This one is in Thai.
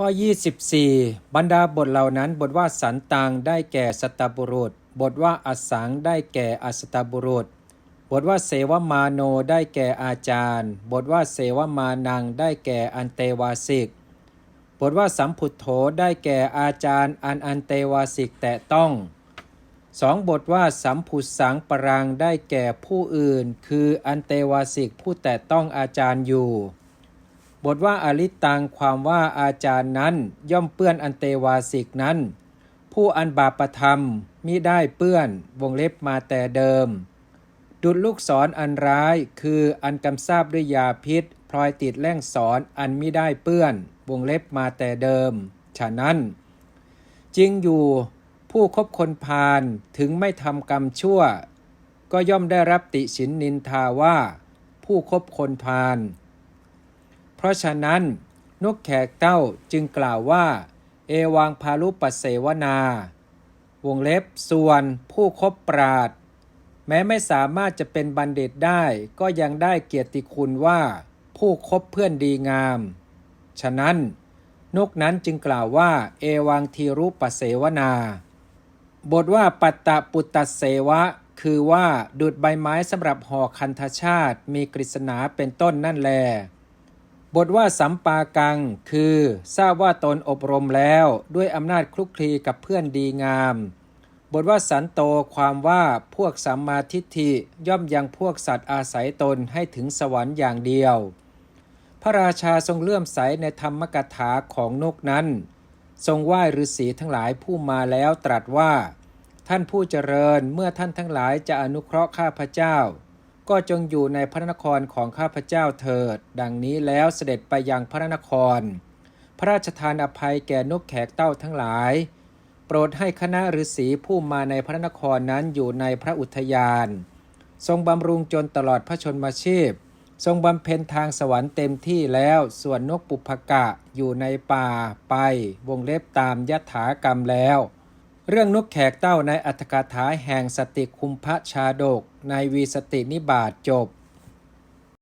ข้อ 24 บรรดาบทเหล่านั้นบทว่าสันตังได้แก่สตบุรุษ บทว่าอสังได้แก่อสตบุรุษ บทว่าเสวมาโนได้แก่อาจารย์ บทว่าเสวมานังได้แก่อันเตวาสิก บทว่าสัมพุทโธได้แก่อาจารย์อันอันเตวาสิกแตะต้องสองบทว่าสัมพุสังปรังได้แก่ผู้อื่น คืออันเตวาสิกผู้แตะต้องอาจารย์อยู่ บทว่าอลิตังความว่าอาจารย์นั้นย่อมเปื้อนอันเตวาสิกนั้น ผู้อันบาปธรรมมิได้เปื้อนวงเล็บมาแต่เดิม ดุดลูกศรออันร้ายคืออันกำซาบด้วยยาพิษพลอยติดแล่งสอนอันมิได้เปื้อนวงเล็บมาแต่เดิม ฉะนั้น จริงอยู่ผู้คบคนพาลถึงไม่ทำกรรมชั่ว ก็ย่อมได้รับติฉินนินทาว่า ผู้คบคนพาล ราะฉะนั้น นกแขกเต้าจึงกล่าวว่า เอวังพาลุปเสวนา วงเล็บส่วนผู้คบปราด แม้ไม่สามารถจะเป็นบัณฑิตได้ก็ยังได้เกียรติคุณว่า ผู้คบเพื่อนดีงาม ฉะนั้น นกนั้นจึงกล่าวว่า เอวังทีรุปเสวนา บทว่าปัตตะปุตตเสวะคือว่าดุดใบไม้สำหรับห่อคันธชาติมีกฤษณาเป็นต้นนั่นแล บทว่าสัมปากัง คือทราบว่าตนอบรมแล้วด้วยอำนาจคลุกคลีกับเพื่อนดีงาม บทว่าสันโตความว่าพวกสัมมาทิฏฐิย่อมยังพวกสัตว์อาศัยตนให้ถึงสวรรค์อย่างเดียว พระราชาทรงเลื่อมใสในธรรมกถาของนกนั้น ทรงไหว้ฤาษีทั้งหลายผู้มาแล้วตรัสว่า ท่านผู้เจริญเมื่อท่านทั้งหลายจะอนุเคราะห์ข้าพเจ้า ก็จงอยู่ในพระนครของข้าพเจ้าเถิด ดังนี้แล้วเสด็จไปยังพระนคร พระราชทานอภัยแก่นกแขกเต้าทั้งหลาย โปรดให้คณะฤาษีผู้มาในพระนครนั้นอยู่ในพระอุทยาน ทรงบำรุงจนตลอดพระชนมาชีพ ทรงบำเพ็ญทางสวรรค์เต็มที่แล้ว ส่วนนกปุพกะอยู่ในป่าไป วงเล็บตามยถากรรมแล้ว เรื่องนกแขกเต้าในอัตถกถาแห่งสติคุมพระชาดก ในวีสตินิบาตจบ